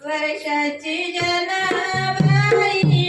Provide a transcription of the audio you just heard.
वर्षाची जनाबाई